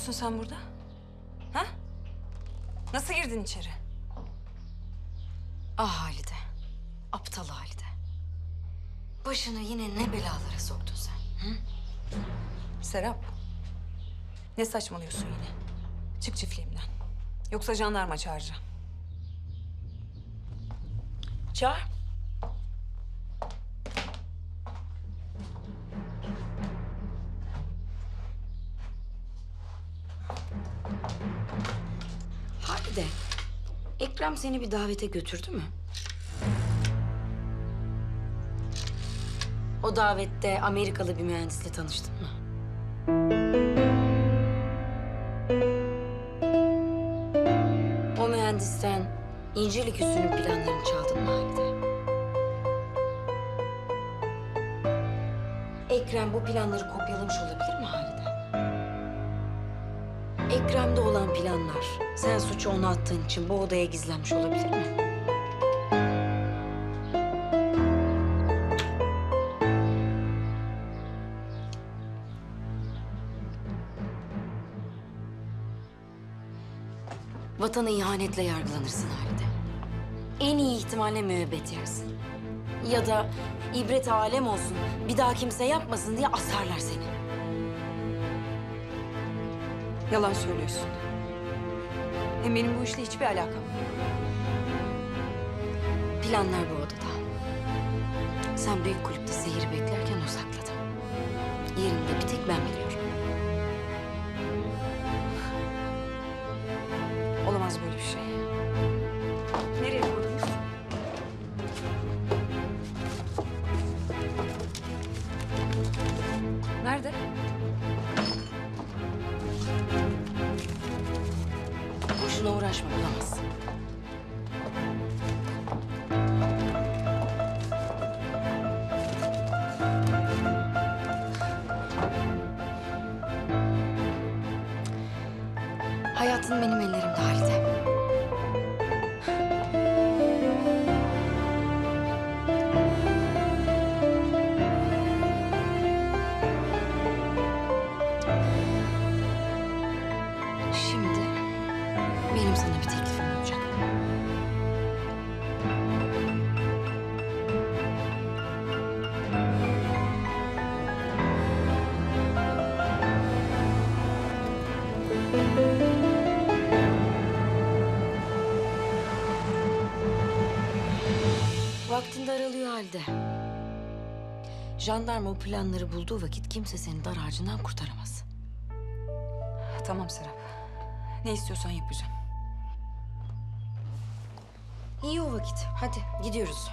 yapıyorsun sen burada? Ha? Nasıl girdin içeri? Ah Halide. Aptal Halide. Başını yine ne belalara soktun sen? Serap. Ne saçmalıyorsun yine? Çık çiftliğimden. Yoksa jandarma çağıracağım. Çağır. Halide. Ekrem seni bir davete götürdü mü? O davette Amerikalı bir mühendisle tanıştın mı? O mühendisten İncirlik üssünün planlarını çaldın mı Halide? Ekrem bu planları kopyalamış olabilir mi Halide? Ekrem'de olan planlar, sen suçu ona attığın için bu odaya gizlenmiş olabilir mi? Vatana ihanetle yargılanırsın Halide. En iyi ihtimalle müebbet yersin. Ya da ibret alem olsun, bir daha kimse yapmasın diye asarlar seni. Yalan söylüyorsun. Hem benim bu işle hiçbir alakam yok. Planlar bu odada. Sen büyük kulüpte seyir beklerken o sakladı. Yerini de bir tek ben biliyorum. Olamaz böyle bir şey. Nereye koydunuz? Nerede? Uğraşma bulamazsın. Hayatın benim ellerimde Vaktin daralıyor halde. Jandarma o planları bulduğu vakit kimse seni dar ağacından kurtaramaz. Tamam Serap. Ne istiyorsan yapacağım. İyi o vakit. Hadi gidiyoruz.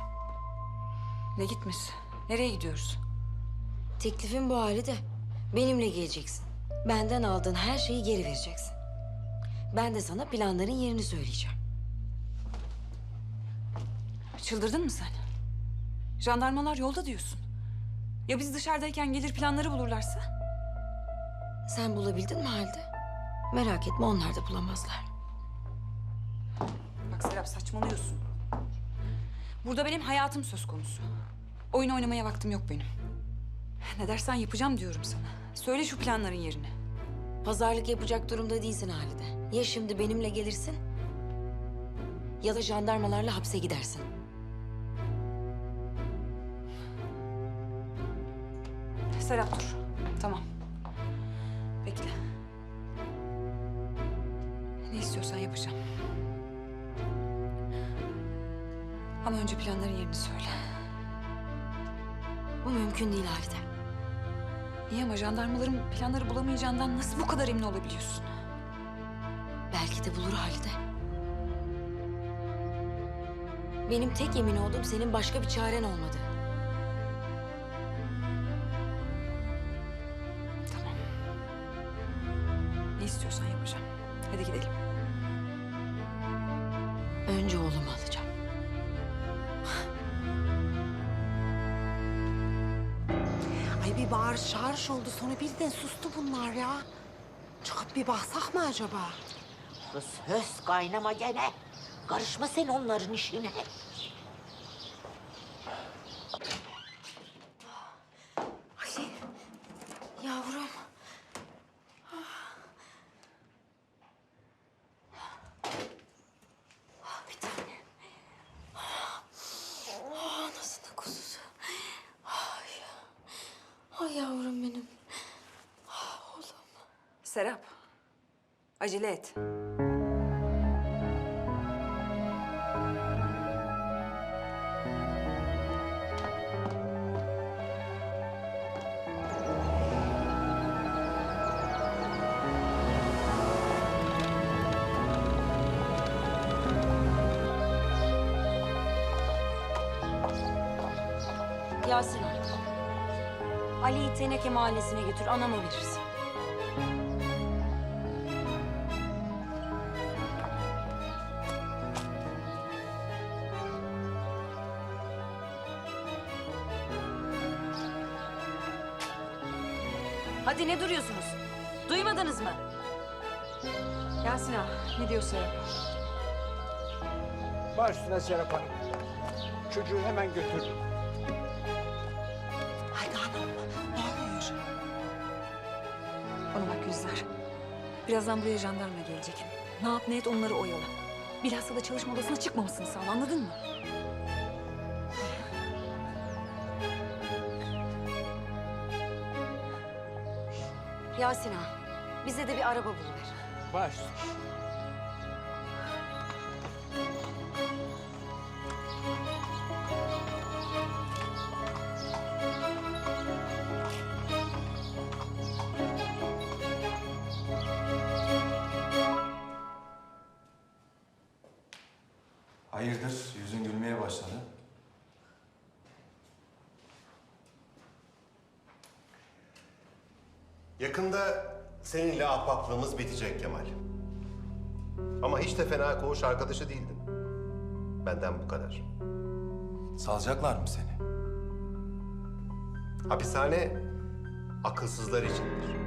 Ne gitmesi? Nereye gidiyoruz? Teklifim bu hali de. Benimle geleceksin. Benden aldığın her şeyi geri vereceksin. Ben de sana planların yerini söyleyeceğim. Çıldırdın mı sen? Jandarmalar yolda diyorsun. Ya biz dışarıdayken gelir planları bulurlarsa? Sen bulabildin mi halde? Merak etme onlar da bulamazlar. Bak Serap saçmalıyorsun. Burada benim hayatım söz konusu. Oyun oynamaya vaktim yok benim. Ne dersen yapacağım diyorum sana. Söyle şu planların yerini. Pazarlık yapacak durumda değilsin Halide. Ya şimdi benimle gelirsin... ...ya da jandarmalarla hapse gidersin. Serap dur. Tamam. Bekle. Ne istiyorsan yapacağım. Ama önce planların yerini söyle. Bu mümkün değil Halide. İyi ama jandarmaların planları bulamayacağından nasıl bu kadar emin olabiliyorsun? Belki de bulur Halide. Benim tek emin olduğum senin başka bir çaren olmadı. İstiyorsan yapacağım. Hadi gidelim. Önce oğlumu alacağım. Ay bir bağırış çağırış oldu sonra birden sustu bunlar ya. Çıkıp bir baksak mı acaba? Kız höz kaynama gene. Karışma sen onların işine. Ay yavrum benim. Ah, oğlum. Serap, acele et. Yasin. Ali'yi Teneke Mahallesi'ne götür, anama verirsin. Hadi ne duruyorsunuz? Duymadınız mı? Yasin ağa, ne diyor Serap? Baş üstüne Serap Hanım. Çocuğu hemen götür. Birazdan buraya jandarma gelecek. Ne yap ne et onları oyala. Bilhassa da çalışma odasına çıkmamasını sağla anladın mı? Yasin ağa, bize de bir araba buluver. Baş Hayırdır? Yüzün gülmeye başladı. Yakında seninle ahbaplığımız bitecek Kemal. Ama hiç de fena koğuş arkadaşı değildin. Benden bu kadar. Salacaklar mı seni? Hapishane akılsızlar içindir.